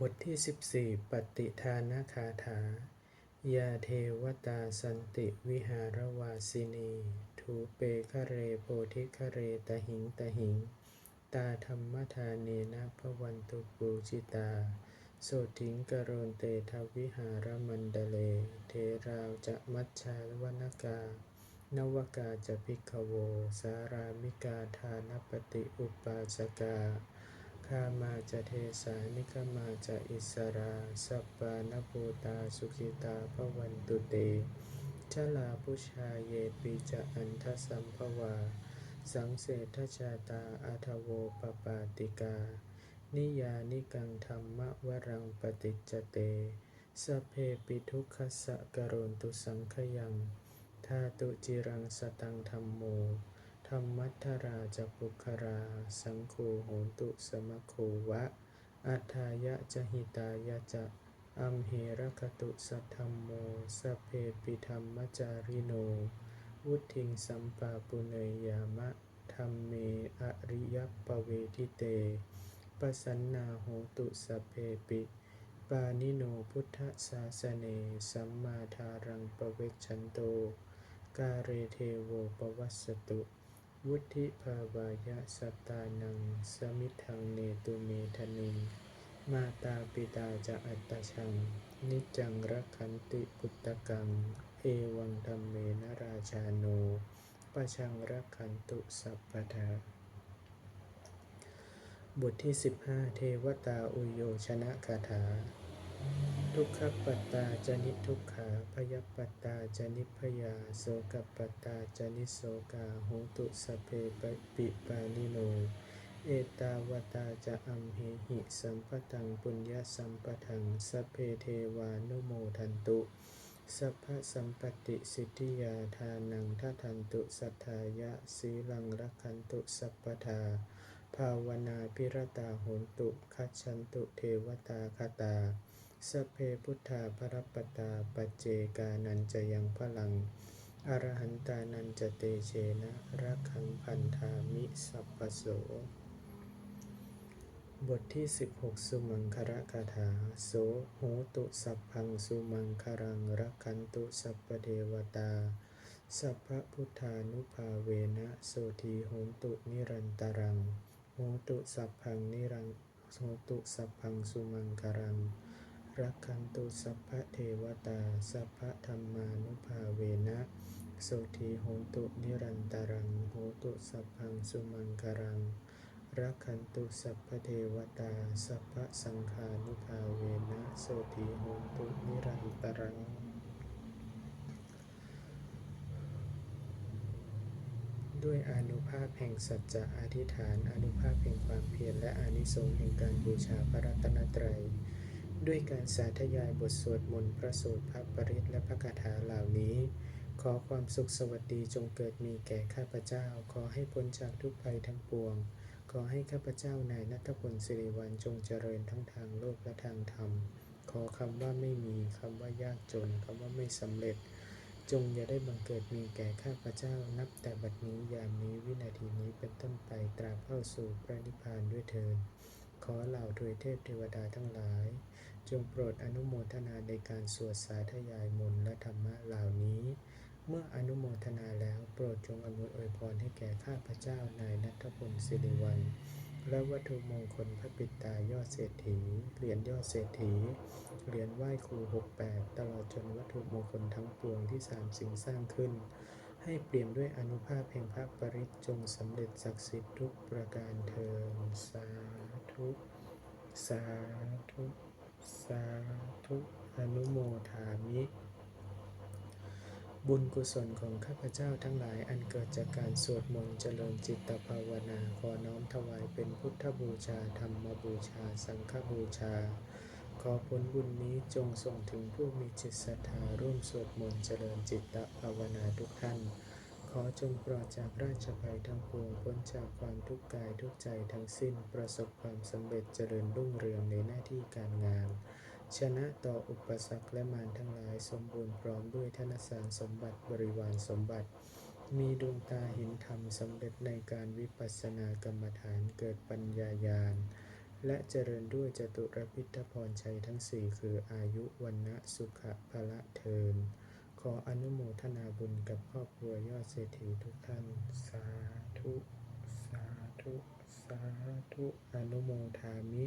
บทที่ 14 ปฏิทานคาถา ยาเทวตาสันติวิหารวาสินี ทูเปคะเรโพธิคะเรตหิงตหิง ตาธรรมทานเนนะพวันตุปูจิตา โสถิงกโรนเตทวิหารมันเดเล เทราวจะมัชชาวนกา นวกาจะพิกโว สารามิกาทานปฏิอุปาสกา คามาจะเทสานิคมาจะอิสราสัปปานภูตาสุขิตาภวันตุเตชลาพุชาเยปิจะอันทสัมภวา สังเสทชาตาอาทโวปปาติกา นิยานิกังธรรมวรังปฏิจเต สเพปิทุกขสะกโรนตุสังขยังธาตุจิรังสตังธรรมโม ธรรมัทราจปุครา สังโฆโหตุสมโควะ อัฏฐายะจหิตายะจะอัมเหรคตุสัทธรรมโม สเพปิธรรมจาริโน วุทิงสัมปาปุเนยามะธรรมเมอริยปเวทิเตปสันนาโหตุสเพปิ ปานิโนพุทธศาสเน สัมมาทารังปเวชันโต กาเรเทโวปวัสสตุ วุธิภาวายะสัตตานัง สมิทังเนตุเมทนิงมาตาปิตาจะอัตตชัง นิจังรักขันติพุตตะกัง เอวังธรรมเมนราชาโนปะชังรักขันตุสัพพทาบทที่ 15 เทวตาอุโยชนะคาถา ทุกขปัตตาจนิทุกขาพยปัตตาจนิพยาโสกปัตตาจนิโสกาโหตุสเพปปิปานิโน เอตาวตาจะอัมเหหิสัมปตังปุญญาสัมปทังสเพเทวานุโมทันตุสัพพสัมปติสิทธิยาทานังทัทันตุสัทธายะสีลังรักขันตุสัพพทา ภาวนาพิรตาโหนตุคัจฉันตุเทวตาคตา สเพพุทธาภรปตาปัจเจกานันจะยังพลัง อรหันตานันจะเตเชนะรักขังพันธามิสัพพโส บทที่ 16 สุมังคระคาถา โสโหตุสัพพังสุมังครังรักขันตุสัพเทวตา สัพพะพุทธานุภาเวนะโสทีโหตุนิรันตรังโหตุสัพพังนิรังโหตุสัพพังสุมังครัง รักขันตุสัพพะเทวตา สัพพะธรรมานุภาเวนะโสทีโหตุนิรันตรังโหตุสัพพังสุมังครังรักขันตุสัพพเทวตา สัพพะสังฆานุภาเวนะโสติโหตุนิรันตรังด้วยอนุภาพแห่งสัจจะอธิษฐานอนุภาพแห่งความเพียรและอานิสงส์แห่งการบูชาพระรัตนตรัย ด้วยการสาธยายบทสวดมนต์พระสูตรพระปริตและพระคาถาเหล่านี้ ขอความสุขสวัสดีจงเกิดมีแก่ข้าพเจ้า ขอให้พ้นจากทุกภัยทั้งปวง ขอให้ข้าพเจ้านายนัทพลสิริวัลจงเจริญทั้งทางโลกและทางธรรม ขอคำว่าไม่มีคำว่ายากจนคำว่าไม่สำเร็จ จงอย่าได้บังเกิดมีแก่ข้าพเจ้านับแต่บัดนี้ยามนี้วินาทีนี้เป็นต้นไปตราบเข้าสู่พระนิพพานด้วยเถิดขอเหล่าทวยเทพเทวดาทั้งหลาย จงโปรดอนุโมทนาในการสวดสาธยายมนต์และธรรมะเหล่านี้ เมื่ออนุโมทนาแล้วโปรดจงอำนวยอวยพรให้แก่ข้าพเจ้านายนัทพลสิริวัลและวัตถุมงคลพระปิตายอดเศรษฐี เหรียญยอดเศรษฐี เหรียญไหว้ครู 68 ตลอดจนวัตถุมงคลทั้งปวงที่สามสิ่งสร้างขึ้น ให้เปลี่ยนด้วยอนุภาพแห่งพระปริตจงสำเร็จศักดิ์สิทธิ์ทุกประการเทินสาธุ สาธุ สาธุอนุโมทามิ บุญกุศลของข้าพเจ้าทั้งหลายอันเกิดจากการสวดมนต์เจริญจิตภาวนาขอน้อมถวายเป็นพุทธบูชาธรรมบูชา สังฆบูชา ขอผลบุญนี้จงส่งถึงผู้มีจิตศรัทธาร่วมสวดมนต์เจริญจิตภาวนาทุกท่าน อจงปลอดจากราชภัยทั้งปวงพ้นจากความทุกข์กายทุกใจทั้งสิ้นประสบความสำเร็จเจริญรุ่งเรืองในหน้าที่การงาน ชนะต่ออุปสรรคและมารทั้งหลายสมบูรณ์พร้อมด้วยธนสารสมบัติบริวารสมบัติ มีดวงตาเห็นธรรมสำเร็จในการวิปัสสนากรรมฐานเกิดปัญญาญาณและเจริญด้วยจตุรพิธพรชัยทั้งสี่คืออายุวันนะสุขะพละเทิน ออนุโมทนาบุญกับครอบครัวยอดเศรษฐีทุกท่าน สาธุ สาธุ สาธุ อนุโมทามิ